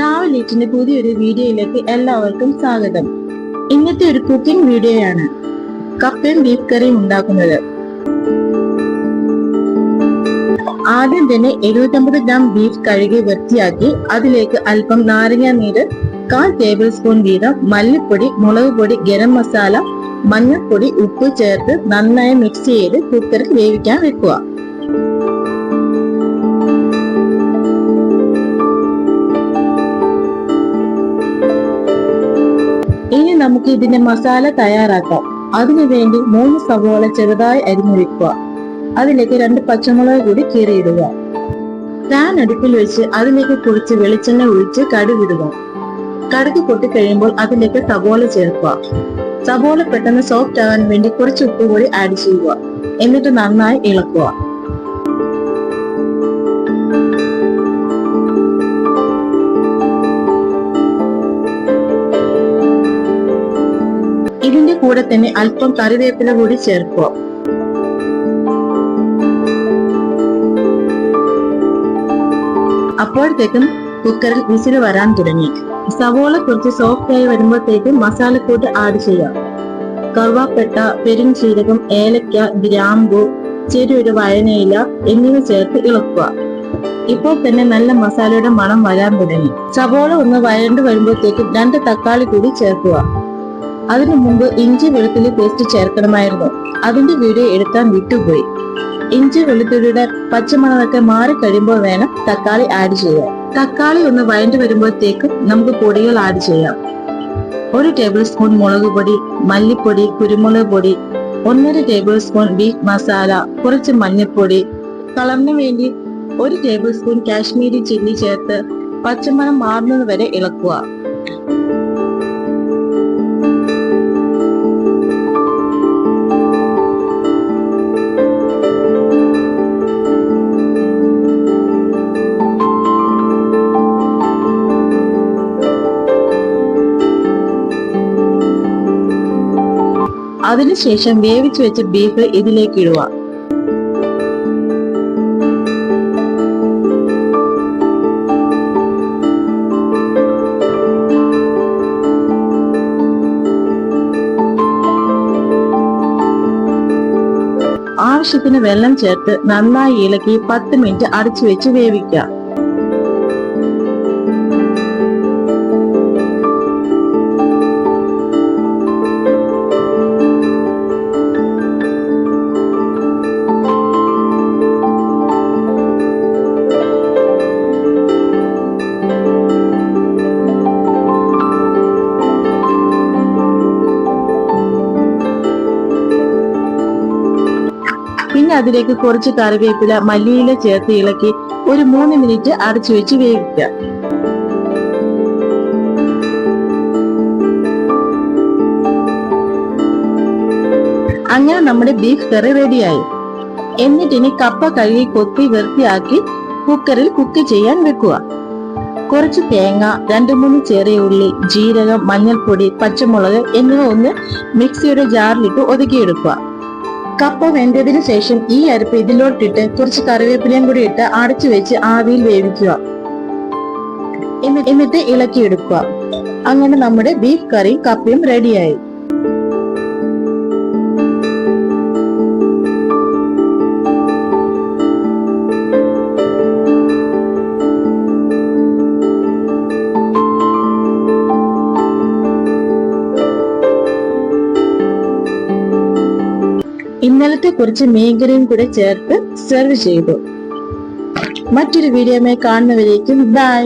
എയ്റ്റിന്റെ പുതിയൊരു വീഡിയോയിലേക്ക് എല്ലാവർക്കും സ്വാഗതം. ഇന്നത്തെ ഒരു കുക്കിംഗ് വീഡിയോയാണ്. കപ്പയും ബീഫ് കറിയും ഉണ്ടാക്കുന്നത്. ആദ്യം തന്നെ എഴുപത്തൊമ്പത് ഗ്രാം ബീഫ് കഴുകി വൃത്തിയാക്കി അതിലേക്ക് അല്പം നാരങ്ങ നീര് കാൽ ടേബിൾ സ്പൂൺ വീതം മല്ലിപ്പൊടി മുളക് പൊടി ഗരം മസാല മഞ്ഞൾപ്പൊടി ഉപ്പ് ചേർത്ത് നന്നായി മിക്സ് ചെയ്ത് കുക്കറിൽ വേവിക്കാൻ വെക്കുക. നമുക്ക് ഇതിന്റെ മസാല തയ്യാറാക്കാം. അതിനുവേണ്ടി മൂന്ന് സവോള ചെറുതായി അരിഞ്ഞു വെക്കുക അതിലേക്ക് രണ്ട് പച്ചമുളക് കൂടി കീറിയിടുക. പാൻ അടുപ്പിൽ വെച്ച് അതിലേക്ക് കുറിച്ച് വെളിച്ചെണ്ണ ഒഴിച്ച് കടുകിടുക. കടുക് പൊട്ടിക്കഴിയുമ്പോൾ അതിലേക്ക് സവോള ചേർക്കുക. സവോള പെട്ടെന്ന് സോഫ്റ്റ് ആകാൻ വേണ്ടി കുറച്ച് ഉപ്പ് കൂടി ആഡ് ചെയ്യുക. എന്നിട്ട് നന്നായി ഇളക്കുക. ഇതിന്റെ കൂടെ തന്നെ അല്പം കറിവേപ്പില കൂടി ചേർക്കുക. അപ്പോഴത്തേക്കും കുക്കറിൽ വിസിൽ വരാൻ തുടങ്ങി. സവോള കുറച്ച് സോഫ്റ്റ് ആയി വരുമ്പോഴത്തേക്കും മസാലക്കൂട്ട് ആഡ് ചെയ്യാം കറുവാപ്പെട്ട പെരുംജീരകം ഏലക്ക ഗ്രാമ്പു ചെറിയൊരു വയനയില എന്നിവ ചേർത്ത് ഇളക്കുക. ഇപ്പോൾ തന്നെ നല്ല മസാലയുടെ മണം വരാൻ തുടങ്ങി. സവോള ഒന്ന് വഴണ്ടു വരുമ്പോഴത്തേക്കും രണ്ട് തക്കാളി കൂടി ചേർക്കുക. അതിനു മുമ്പ് ഇഞ്ചി വെളുത്തുള്ളി പേസ്റ്റ് ചേർക്കണമായിരുന്നു. അതിന്റെ വീഡിയോ എടുക്കാൻ വിട്ടുപോയി. ഇഞ്ചി വെളുത്തുള്ളിയുടെ പച്ചമണമൊക്കെ മാറി കഴിയുമ്പോൾ വേണം തക്കാളി ആഡ് ചെയ്യാൻ. തക്കാളി ഒന്ന് വഴണ്ടു വരുമ്പോഴത്തേക്കും നമുക്ക് പൊടികൾ ആഡ് ചെയ്യാം. ഒരു ടേബിൾ സ്പൂൺ മുളക് പൊടി മല്ലിപ്പൊടി കുരുമുളക് പൊടി ഒന്നര ടേബിൾ സ്പൂൺ ബീഫ് മസാല കുറച്ച് മഞ്ഞൾപ്പൊടി. കളറിന് വേണ്ടി ഒരു ടേബിൾ സ്പൂൺ കാശ്മീരി ചില്ലി ചേർത്ത് പച്ചമണം മാറുന്നത് വരെ ഇളക്കുക. അതിനുശേഷം വേവിച്ചു വെച്ച ബീഫ് ഇതിലേക്ക് ഇടുക. ആവശ്യത്തിന് വെള്ളം ചേർത്ത് നന്നായി ഇളക്കി പത്ത് മിനിറ്റ് അടച്ചു വെച്ച് വേവിക്കുക. പിന്നെ അതിലേക്ക് കുറച്ച് കറിവേപ്പില മല്ലിയില ചേർത്ത് ഇളക്കി ഒരു മൂന്ന് മിനിറ്റ് അടച്ചു വെച്ച് വേവിക്കുക. അങ്ങനെ നമ്മുടെ ബീഫ് കറി റെഡിയായി. എന്നിട്ടിനി കപ്പ കഴുകി കൊത്തി വൃത്തിയാക്കി കുക്കറിൽ കുക്ക് ചെയ്യാൻ വെക്കുക. കുറച്ച് തേങ്ങ രണ്ട് മൂന്ന് ചെറിയ ഉള്ളി ജീരകം മഞ്ഞൾപ്പൊടി പച്ചമുളക് എന്നിവ ഒന്ന് മിക്സിയുടെ ജാറിലിട്ട് ഒതുക്കിയെടുക്കുക. കപ്പ വേണ്ടതിനു ശേഷം ഈ അരിപ്പ് ഇതിലോട്ടിട്ട് കുറച്ച് കറിവേപ്പിലയും കൂടി ഇട്ട് അടച്ചു വെച്ച് ആവിയിൽ വേവിക്കുക. എന്നി- എന്നിട്ട് ഇളക്കിയെടുക്കുക. അങ്ങനെ നമ്മുടെ ബീഫ് കറി കപ്പയും റെഡിയായി ഇന്നലത്തെ കുറച്ച് മീൻകറിയും കൂടെ ചേർത്ത് സെർവ് ചെയ്തു. മറ്റൊരു വീഡിയോമായി കാണുന്നവരേക്കും ബൈ